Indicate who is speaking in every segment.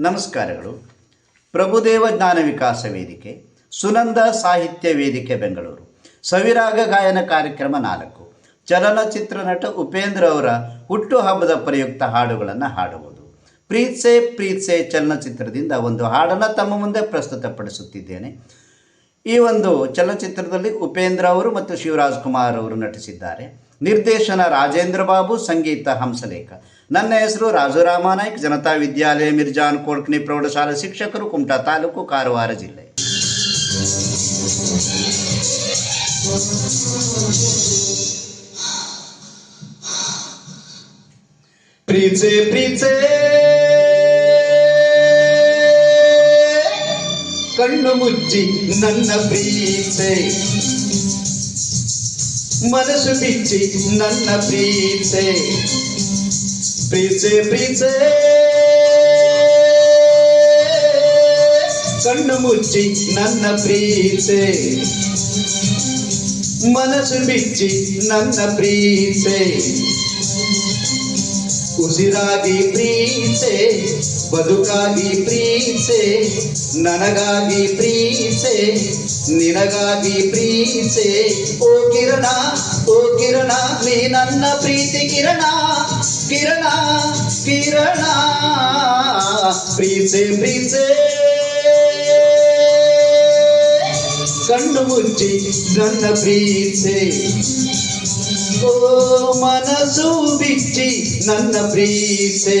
Speaker 1: ನಮಸ್ಕಾರಗಳು. ಪ್ರಭುದೇವ ಜ್ಞಾನ ವಿಕಾಸ ವೇದಿಕೆ, ಸುನಂದ ಸಾಹಿತ್ಯ ವೇದಿಕೆ, ಬೆಂಗಳೂರು. ಸವಿರಾಗ ಗಾಯನ ಕಾರ್ಯಕ್ರಮ ನಾಲ್ಕು. ಚಲನಚಿತ್ರ ನಟ ಉಪೇಂದ್ರ ಅವರ ಹುಟ್ಟುಹಬ್ಬದ ಪ್ರಯುಕ್ತ ಹಾಡುಗಳನ್ನು ಹಾಡುವುದು ಪ್ರೀತ್ಸೆ ಪ್ರೀತ್ಸೆ ಚಲನಚಿತ್ರದಿಂದ ಒಂದು ಹಾಡನ್ನು ತಮ್ಮ ಮುಂದೆ ಪ್ರಸ್ತುತಪಡಿಸುತ್ತಿದ್ದೇನೆ. ಈ ಒಂದು ಚಲನಚಿತ್ರದಲ್ಲಿ ಉಪೇಂದ್ರ ಅವರು ಮತ್ತು ಶಿವರಾಜ್ ಕುಮಾರ್ ಅವರು ನಟಿಸಿದ್ದಾರೆ. ನಿರ್ದೇಶನ ರಾಜೇಂದ್ರ ಬಾಬು ಸಂಗೀತ ಹಂಸಲೇಖ ನನ್ನ ಹೆಸರು ರಾಜುರಾಮ ನಾಯ್ಕ್ ಜನತಾ ವಿದ್ಯಾಲಯ ಮಿರ್ಜಾನ್ ಕೋಡ್ಕನಿ ಪ್ರೌಢಶಾಲಾ ಶಿಕ್ಷಕರು ಕುಮಟಾ ತಾಲೂಕು ಕಾರವಾರ ಜಿಲ್ಲೆ
Speaker 2: ಪ್ರೀತ್ಸೆ ಪ್ರೀತ್ಸೆ ಕಣ್ಣು ಮುಚ್ಚಿ ನನ್ನ ಪ್ರೀತ್ಸೆ మనసు పిచ్చి నన్న ప్రీచే ప్రీచే ప్రీచే కన్ను ముచ్చి నన్న ప్రీచే మనసు పిచ్చి నన్న ప్రీచే ఉసిరాగి ప్రీచే ಬದುಕಾಗಿ ಪ್ರೀಸೆ ನನಗಾಗಿ ಪ್ರೀಸೆ ನಿನಗಾಗಿ ಪ್ರೀಸೆ ಓ ಕಿರಣ ಓ ಕಿರಣ, ನೀ ನನ್ನ ಪ್ರೀತಿ ಕಿರಣ ಕಿರಣ ಕಿರಣ. ಪ್ರೀಸೆ ಪ್ರೀಸೆ ಕಣ್ಣು ಮುಚ್ಚಿ ನನ್ನ ಪ್ರೀಸೆ ಓ ಮನಸ್ಸು ಬಿಚ್ಚಿ ನನ್ನ ಪ್ರೀಸೆ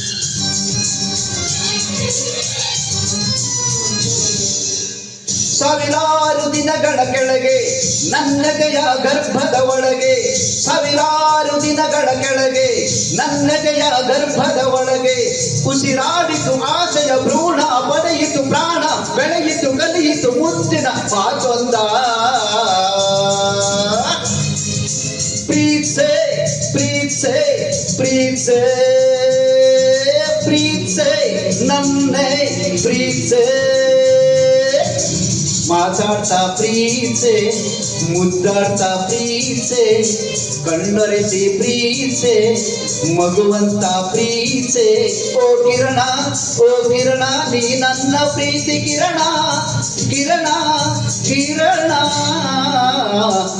Speaker 2: ಸಾವಿರಾರು ದಿನಗಳ ಕೆಳಗೆ ನನ್ನಗೆಯ ಗರ್ಭದ ಒಳಗೆ. ಸಾವಿರಾರು ದಿನಗಳ ಕೆಳಗೆ ನನ್ನಗೆಯ ಗರ್ಭದ ಒಳಗೆ. ಉಸಿರಾಡಿತು ಆಸೆಯ ಭ್ರೂಣ ಪಡೆಯಿತು ಪ್ರಾಣ, ಬೆಳೆಯಿತು ಕಲಿಯಿತು ಮುತ್ತಿನ ಮಾತೊಂದ ಪ್ರೀತ್ಸೆ ಪ್ರೀತ್ಸೆ ಪ್ರೀತ್ಸೆ ಪ್ರೀತ್ಸೆ ನನ್ನೇ ಪ್ರೀತ್ಸೆ. माझा चापरीचे मुद्दार चापरीचे कंडरेचे प्रीचे मगवंता प्रीचे ओ किरणा ओ किरणा मी नन्न प्रीती किरणा किरणा किरणा.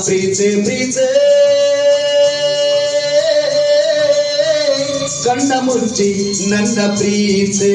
Speaker 2: प्रीचे प्रीचे कण्ण मुच्चि नन्न प्रीचे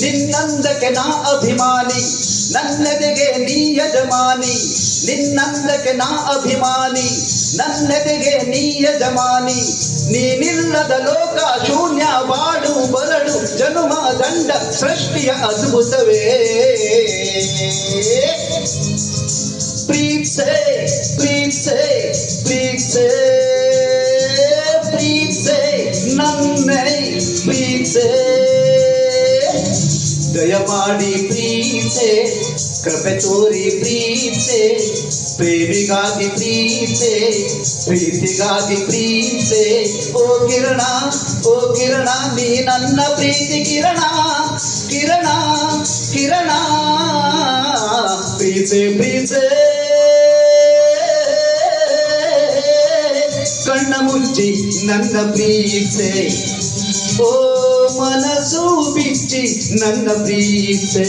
Speaker 2: ನಿನ್ನಂದಕ್ಕೆ ನಾ ಅಭಿಮಾನಿ ನನ್ನೆದೆಗೆ ನೀ ಯಜಮಾನಿ, ನಿನ್ನಂದಕ್ಕೆ ನಾ ಅಭಿಮಾನಿ ನನ್ನೆದೆಗೆ ನೀ ಯಜಮಾನಿ, ನೀನಿಲ್ಲದ ಲೋಕ ಶೂನ್ಯ ಬಾಡು ಬರಡು. ಜನುಮ ದಂಡ ಸೃಷ್ಟಿಯ ಅದ್ಭುತವೇ ಪ್ರೀತ್ಸೆ ಪ್ರೀತ್ಸೆ ಪ್ರೀತ್ಸೆ ಪ್ರೀತ್ಸೆ ನನ್ನೇ ಪ್ರೀತ್ಸೆ ದಯಮಾಡಿ ಪ್ರೀತ್ಸೆ ಕೃಪೆ ತೋರಿ ಪ್ರೀತ್ಸೆ ಪ್ರೇಮಿಗಾಗಿ ಪ್ರೀತ್ಸೆ ಪ್ರೀತಿಗಾಗಿ ಪ್ರೀತ್ಸೆ ಓ ಕಿರಣ ಓ ಕಿರಣ ನೀ ನನ್ನ ಪ್ರೀತಿ ಕಿರಣ ಕಿರಣ ಕಿರಣ ಪ್ರೀತ್ಸೆ ಪ್ರೀತ್ಸೆ ಕಣ್ಣ ಮುಚ್ಚಿ ನನ್ನ ಪ್ರೀತ್ಸೆ ಓ ಮನಸ್ಸು ಬಿಚ್ಚಿ ನನ್ನ ಪ್ರೀತೆ